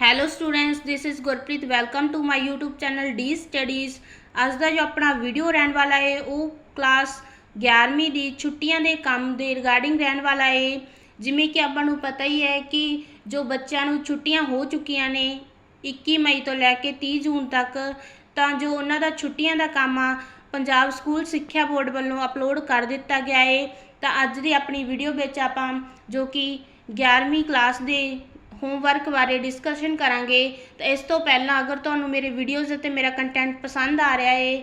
Hello students this is Gurpreet welcome to my YouTube channel D studies ਅੱਜ ਦਾ ਜੋ ਆਪਣਾ ਵੀਡੀਓ ਰਹਿਣ ਵਾਲਾ ਹੈ, ਉਹ ਕਲਾਸ 11ਵੀਂ ਦੀ ਛੁੱਟੀਆਂ ਦੇ ਕੰਮ ਦੇ ਰਿਗਾਰਡਿੰਗ ਰਹਿਣ ਵਾਲਾ ਹੈ। ਜਿਵੇਂ ਕਿ ਆਪਾਂ ਨੂੰ ਪਤਾ ਹੀ ਹੈ ਕਿ ਜੋ ਬੱਚਿਆਂ ਨੂੰ ਛੁੱਟੀਆਂ ਹੋ ਚੁੱਕੀਆਂ ਨੇ 21 ਮਈ ਤੋਂ ਲੈ ਕੇ 30 ਜੂਨ ਤੱਕ, ਤਾਂ ਜੋ ਉਹਨਾਂ ਦਾ ਛੁੱਟੀਆਂ ਦਾ ਕੰਮ ਆ, ਪੰਜਾਬ ਸਕੂਲ ਸਿੱਖਿਆ ਬੋਰਡ ਵੱਲੋਂ ਅਪਲੋਡ ਕਰ ਦਿੱਤਾ ਗਿਆ ਹੈ। ਤਾਂ ਅੱਜ ਦੀ ਆਪਣੀ ਵੀਡੀਓ ਵਿੱਚ ਆਪਾਂ ਜੋ ਕਿ 11ਵੀਂ ਕਲਾਸ ਦੇ ਹੋਮਵਰਕ ਬਾਰੇ ਡਿਸਕਸ਼ਨ ਕਰਾਂਗੇ। ਤਾਂ ਇਸ ਤੋਂ ਪਹਿਲਾਂ ਅਗਰ ਤੁਹਾਨੂੰ ਮੇਰੇ ਵੀਡੀਓਜ਼ ਅਤੇ ਮੇਰਾ ਕੰਟੈਂਟ ਪਸੰਦ ਆ ਰਿਹਾ ਹੈ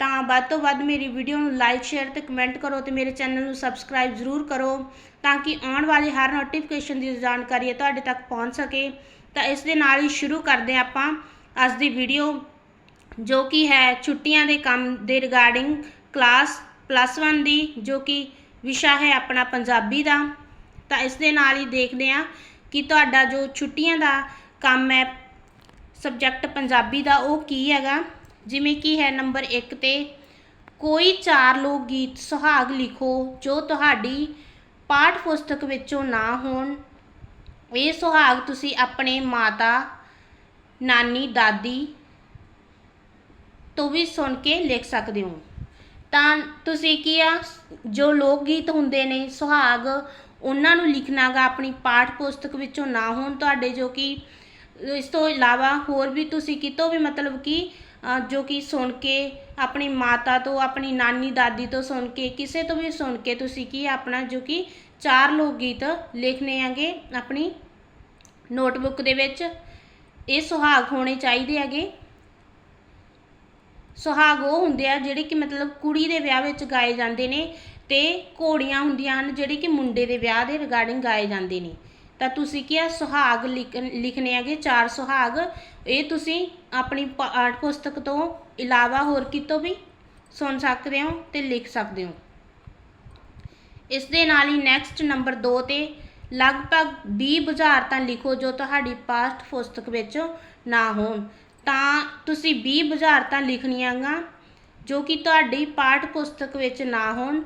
ਤਾਂ ਵੱਧ ਤੋਂ ਵੱਧ ਮੇਰੀ ਵੀਡੀਓ ਨੂੰ ਲਾਈਕ ਸ਼ੇਅਰ ਤੇ ਕਮੈਂਟ ਕਰੋ ਤੇ ਮੇਰੇ ਚੈਨਲ ਨੂੰ ਸਬਸਕ੍ਰਾਈਬ ਜ਼ਰੂਰ ਕਰੋ ਤਾਂ ਕਿ ਆਉਣ ਵਾਲੀ ਹਰ ਨੋਟੀਫਿਕੇਸ਼ਨ ਦੀ ਜਾਣਕਾਰੀ ਤੁਹਾਡੇ ਤੱਕ ਪਹੁੰਚ ਸਕੇ। ਤਾਂ ਇਸ ਦੇ ਨਾਲ ਹੀ ਸ਼ੁਰੂ ਕਰਦੇ ਹਾਂ ਆਪਾਂ ਅੱਜ ਦੀ ਵੀਡੀਓ ਜੋ ਕਿ ਹੈ ਛੁੱਟੀਆਂ ਦੇ ਕੰਮ ਦੇ ਰਿਗਾਰਡਿੰਗ ਕਲਾਸ ਪਲੱਸ 1 ਦੀ, ਜੋ ਕਿ ਵਿਸ਼ਾ ਹੈ ਆਪਣਾ ਪੰਜਾਬੀ ਦਾ। ਤਾਂ ਇਸ ਦੇ ਨਾਲ ਹੀ ਦੇਖਦੇ ਹਾਂ ਕਿ ਤੁਹਾਡਾ ਜੋ ਛੁੱਟੀਆਂ ਦਾ ਕੰਮ ਹੈ ਸਬਜੈਕਟ ਪੰਜਾਬੀ ਦਾ, ਉਹ ਕੀ ਹੈਗਾ? ਜਿਵੇਂ ਕਿ ਹੈ ਨੰਬਰ 1 ਤੇ, ਕੋਈ ਚਾਰ ਲੋਕ ਗੀਤ ਸੁਹਾਗ ਲਿਖੋ, ਜੋ ਤੁਹਾਡੀ ਪਾਠ ਪੁਸਤਕ ਵਿੱਚੋਂ ਨਾ ਹੋਣ। ਇਹ ਸੁਹਾਗ ਤੁਸੀਂ ਆਪਣੇ ਮਾਤਾ, ਨਾਨੀ, ਦਾਦੀ ਤੋਂ ਵੀ ਸੁਣ ਕੇ ਲਿਖ ਸਕਦੇ ਹੋ। ਤਾਂ ਤੁਸੀਂ ਕੀ ਆ, ਜੋ ਲੋਕ ਗੀਤ ਹੁੰਦੇ ਨੇ, ਸੁਹਾਗ ਉਹਨਾਂ ਨੂੰ ਲਿਖਣਾਗਾ, ਆਪਣੀ ਪਾਠ ਪੁਸਤਕ ਵਿੱਚੋਂ ਨਾ ਹੋਣ ਤੁਹਾਡੇ ਜੋ ਕਿ, ਇਸ ਤੋਂ ਇਲਾਵਾ ਹੋਰ ਵੀ ਤੁਸੀਂ ਕਿਤੋਂ ਵੀ ਮਤਲਬ ਕਿ ਜੋ ਕਿ ਸੁਣ ਕੇ ਆਪਣੀ ਮਾਤਾ ਤੋਂ, ਆਪਣੀ ਨਾਨੀ ਦਾਦੀ ਤੋਂ ਸੁਣ ਕੇ, ਕਿਸੇ ਤੋਂ ਵੀ ਸੁਣ ਕੇ ਤੁਸੀਂ ਕੀ ਆਪਣਾ ਜੋ ਕਿ ਚਾਰ ਲੋਕ ਗੀਤ ਲਿਖਨੇ ਆਗੇ ਆਪਣੀ ਨੋਟਬੁੱਕ ਦੇ ਵਿੱਚ। ਇਹ ਸੁਹਾਗ ਹੋਣੇ ਚਾਹੀਦੇ ਹੈਗੇ। ਸੁਹਾਗ ਉਹ ਹੁੰਦੇ ਆ ਜਿਹੜੇ ਕਿ ਮਤਲਬ ਕੁੜੀ ਦੇ ਵਿਆਹ ਵਿੱਚ ਗਾਏ ਜਾਂਦੇ ਨੇ। ਤੇ ਘੋੜੀਆਂ ਹੁੰਦੀਆਂ ਹਨ ਜਿਹੜੇ ਕਿ ਮੁੰਡੇ ਦੇ ਵਿਆਹ ਦੇ ਰਿਗਾਰਡਿੰਗ ਗਾਏ ਜਾਂਦੇ ਨੇ। ਤਾਂ ਤੁਸੀਂ ਕੀ ਆ ਸੁਹਾਗ ਲਿਖ- ਲਿਖਣੇ ਹੈਗੇ, ਚਾਰ ਸੁਹਾਗ। ਇਹ ਤੁਸੀਂ ਆਪਣੀ ਪਾਠ ਪੁਸਤਕ ਤੋਂ ਇਲਾਵਾ ਹੋਰ ਕਿਤੋਂ ਵੀ ਸੁਣ ਸਕਦੇ ਹੋ ਤੇ ਲਿਖ ਸਕਦੇ ਹੋ। ਇਸ ਦੇ ਨਾਲ ਹੀ ਨੈਕਸਟ ਨੰਬਰ 2 ਤੇ ਲਗਭਗ 20 ਬੁਝਾਰਤਾਂ ਲਿਖੋ ਜੋ ਤੁਹਾਡੀ ਪਾਠ ਪੁਸਤਕ ਵਿੱਚ ਨਾ ਹੋਣ। ਤਾਂ ਤੁਸੀਂ 20 ਬੁਝਾਰਤਾਂ ਲਿਖਣੀਆਂ ਗਾ ਜੋ ਕਿ ਤੁਹਾਡੀ ਪਾਠ ਪੁਸਤਕ ਵਿੱਚ ਨਾ ਹੋਣ।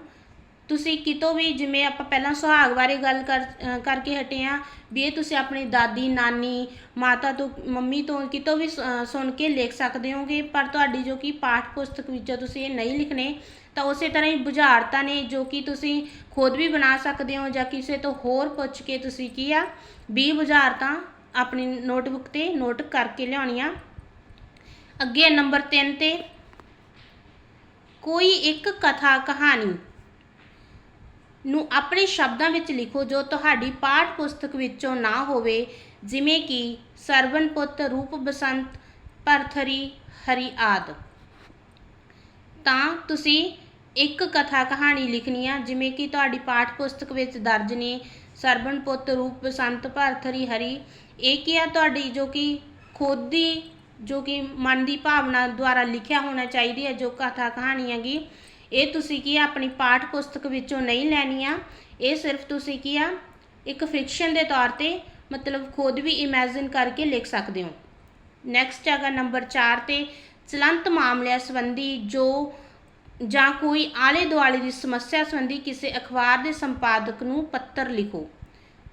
ਤੁਸੀਂ ਕਿਤੋਂ ਵੀ ਜਿਵੇਂ ਆਪਾਂ ਪਹਿਲਾਂ ਸੁਹਾਗ ਬਾਰੇ ਗੱਲ ਕਰ ਕਰਕੇ ਹਟੇ ਆ ਵੀ ਇਹ ਤੁਸੀਂ ਆਪਣੀ ਦਾਦੀ, ਨਾਨੀ, ਮਾਤਾ ਤੋਂ, ਮੰਮੀ ਤੋਂ ਕਿਤੋਂ ਵੀ ਸੁਣ ਕੇ ਲਿਖ ਸਕਦੇ ਹੋਗੇ, ਪਰ ਤੁਹਾਡੀ ਜੋ ਕਿ ਪਾਠ ਪੁਸਤਕ ਵਿੱਚੋਂ ਤੁਸੀਂ ਇਹ ਨਹੀਂ ਲਿਖਣੇ, ਤਾਂ ਉਸੇ ਤਰ੍ਹਾਂ ਹੀ ਬੁਝਾਰਤਾਂ ਨੇ ਜੋ ਕਿ ਤੁਸੀਂ ਖੁਦ ਵੀ ਬਣਾ ਸਕਦੇ ਹੋ ਜਾਂ ਕਿਸੇ ਤੋਂ ਹੋਰ ਪੁੱਛ ਕੇ ਤੁਸੀਂ ਕੀ ਆ 20 ਬੁਝਾਰਤਾਂ ਆਪਣੀ ਨੋਟਬੁੱਕ ਤੇ ਨੋਟ ਕਰਕੇ ਲਿਆਉਣੀਆਂ। ਅੱਗੇ ਨੰਬਰ 3 ਤੇ, ਕੋਈ ਇੱਕ ਕਥਾ ਕਹਾਣੀ ਨੂੰ ਆਪਣੇ ਸ਼ਬਦਾਂ ਵਿੱਚ ਲਿਖੋ ਜੋ ਤੁਹਾਡੀ ਪਾਠ ਪੁਸਤਕ ਵਿੱਚੋਂ ਨਾ ਹੋਵੇ, ਜਿਵੇਂ ਕਿ ਸਰਵਨ ਪੁੱਤ, ਰੂਪ ਬਸੰਤ ਪਰਥਰੀ ਹਰੀ ਆਦ। ਤਾਂ ਤੁਸੀਂ ਇੱਕ ਕਥਾ ਕਹਾਣੀ ਲਿਖਣੀ ਆ, ਜਿਵੇਂ ਕਿ ਤੁਹਾਡੀ ਪਾਠ ਪੁਸਤਕ ਵਿੱਚ ਦਰਜ ਨੇ ਸਰਵਨ ਪੁੱਤ, ਰੂਪ ਬਸੰਤ, ਭਰਥਰੀ, ਹਰੀ। ਇਹ ਕੀ ਆ? ਤੁਹਾਡੀ ਜੋ ਕਿ ਖੁਦ ਦੀ ਜੋ ਕਿ ਮਨ ਦੀ ਭਾਵਨਾ ਦੁਆਰਾ ਲਿਖਿਆ ਹੋਣਾ ਚਾਹੀਦੀ ਹੈ ਜੋ ਕਥਾ ਕਹਾਣੀ ਹੈਗੀ। ਇਹ ਤੁਸੀਂ ਕੀ ਆ, ਆਪਣੀ ਪਾਠ ਪੁਸਤਕ ਵਿੱਚੋਂ ਨਹੀਂ ਲੈਣੀ ਆ। ਇਹ ਸਿਰਫ ਤੁਸੀਂ ਕੀ ਆ, ਇੱਕ ਫਿਕਸ਼ਨ ਦੇ ਤੌਰ ਤੇ ਮਤਲਬ ਖੁਦ ਵੀ ਇਮੇਜਿਨ ਕਰਕੇ ਲਿਖ ਸਕਦੇ ਹੋ। ਨੈਕਸਟ ਹੈਗਾ ਨੰਬਰ 4 ਤੇ ਚਲੰਤ ਮਾਮਲਿਆਂ ਸੰਬੰਧੀ ਜੋ ਜਾਂ ਕੋਈ ਆਲੇ ਦੁਆਲੇ ਦੀ ਸਮੱਸਿਆ ਸੰਬੰਧੀ ਕਿਸੇ ਅਖਬਾਰ ਦੇ ਸੰਪਾਦਕ ਨੂੰ ਪੱਤਰ ਲਿਖੋ।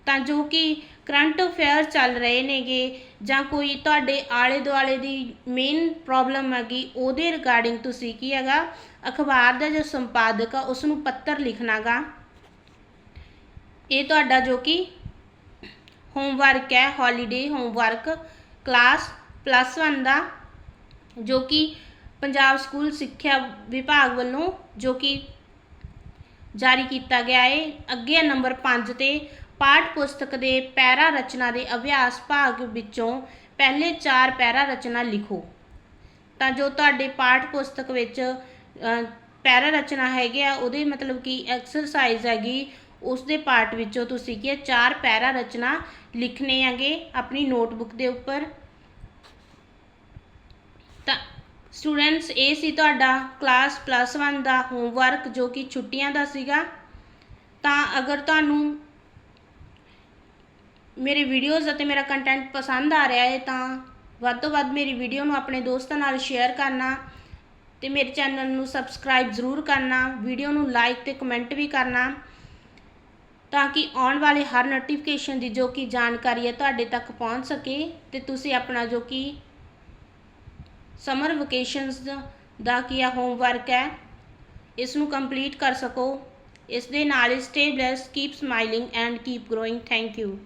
ਤਾਂ ਜੋ ਕਿ ਕਰੰਟ ਅਫੇਅਰ ਚੱਲ ਰਹੇ ਨੇਗੇ ਜਾਂ ਕੋਈ ਤੁਹਾਡੇ ਆਲੇ ਦੁਆਲੇ ਦੀ ਮੇਨ ਪ੍ਰੋਬਲਮ ਹੈਗੀ, ਉਹਦੇ ਰਿਗਾਰਡਿੰਗ ਤੁਸੀਂ ਕੀ ਹੈਗਾ ਅਖਬਾਰ ਦਾ ਜੋ ਸੰਪਾਦਕ ਆ ਉਸ ਨੂੰ ਪੱਤਰ ਲਿਖਣਾਗਾ। ਇਹ ਤੁਹਾਡਾ ਜੋ ਕਿ ਹੋਮਵਰਕ ਹੈ ਹੌਲੀਡੇ ਹੋਮਵਰਕ ਕਲਾਸ ਪਲੱਸ 1 ਦਾ, ਜੋ ਕਿ ਪੰਜਾਬ ਸਕੂਲ ਸਿੱਖਿਆ ਵਿਭਾਗ ਵੱਲੋਂ ਜੋ ਕਿ ਜਾਰੀ ਕੀਤਾ ਗਿਆ ਹੈ ਅੱਗੇ ਨੰਬਰ 5 ਤੇ, ਪਾਠ ਪੁਸਤਕ ਦੇ ਪੈਰਾ ਰਚਨਾ ਦੇ ਅਭਿਆਸ ਭਾਗ ਵਿੱਚੋਂ ਪਹਿਲੇ 4 ਪੈਰਾ ਰਚਨਾ ਲਿਖੋ। ਤਾਂ ਜੋ ਤੁਹਾਡੇ ਪਾਠ ਪੁਸਤਕ ਵਿੱਚ ਪੈਰਾ ਰਚਨਾ ਹੈਗੇ ਆ, ਉਹਦੇ ਮਤਲਬ ਕਿ ਐਕਸਰਸਾਈਜ਼ ਹੈਗੀ ਉਸ ਦੇ ਪਾਰਟ ਵਿੱਚੋਂ ਤੁਸੀਂ ਕੀ ਹੈ ਚਾਰ ਪੈਰਾ ਰਚਨਾ ਲਿਖਣੇ ਹੈਗੇ ਆਪਣੀ ਨੋਟਬੁੱਕ ਦੇ ਉੱਪਰ। ਤਾਂ ਸਟੂਡੈਂਟਸ ਇਹ ਸੀ ਤੁਹਾਡਾ ਕਲਾਸ ਪਲੱਸ 1 ਦਾ ਹੋਮਵਰਕ ਜੋ ਕਿ ਛੁੱਟੀਆਂ ਦਾ ਸੀਗਾ। ਤਾਂ ਅਗਰ ਤੁਹਾਨੂੰ ਮੇਰੇ ਵੀਡੀਓਜ਼ ਅਤੇ ਮੇਰਾ ਕੰਟੈਂਟ ਪਸੰਦ ਆ ਰਿਹਾ ਹੈ, ਤਾਂ ਵੱਧ ਤੋਂ ਵੱਧ ਮੇਰੀ ਵੀਡੀਓ ਨੂੰ ਆਪਣੇ ਦੋਸਤਾਂ ਨਾਲ ਸ਼ੇਅਰ ਕਰਨਾ। ਤੇ ਮੇਰੇ ਚੈਨਲ ਨੂੰ ਸਬਸਕ੍ਰਾਈਬ ਜ਼ਰੂਰ ਕਰਨਾ ਵੀਡੀਓ ਨੂੰ ਲਾਈਕ ਤੇ ਕਮੈਂਟ ਵੀ ਕਰਨਾ, ਤਾਂ ਕਿ ਆਉਣ ਵਾਲੇ ਹਰ ਨੋਟੀਫਿਕੇਸ਼ਨ ਦੀ ਜੋ ਕਿ ਜਾਣਕਾਰੀ ਹੈ ਤੁਹਾਡੇ ਤੱਕ ਪਹੁੰਚ ਸਕੇ ਤੇ ਤੁਸੀਂ ਆਪਣਾ ਜੋ ਕਿ ਸਮਰ ਵਕੇਸ਼ਨਸ ਦਾ ਕੀ ਆ ਹੋਮਵਰਕ ਹੈ ਇਸ ਨੂੰ ਕੰਪਲੀਟ ਕਰ ਸਕੋ। ਇਸ ਦੇ ਨਾਲ ਹੀ stay blessed keep smiling and keep growing thank you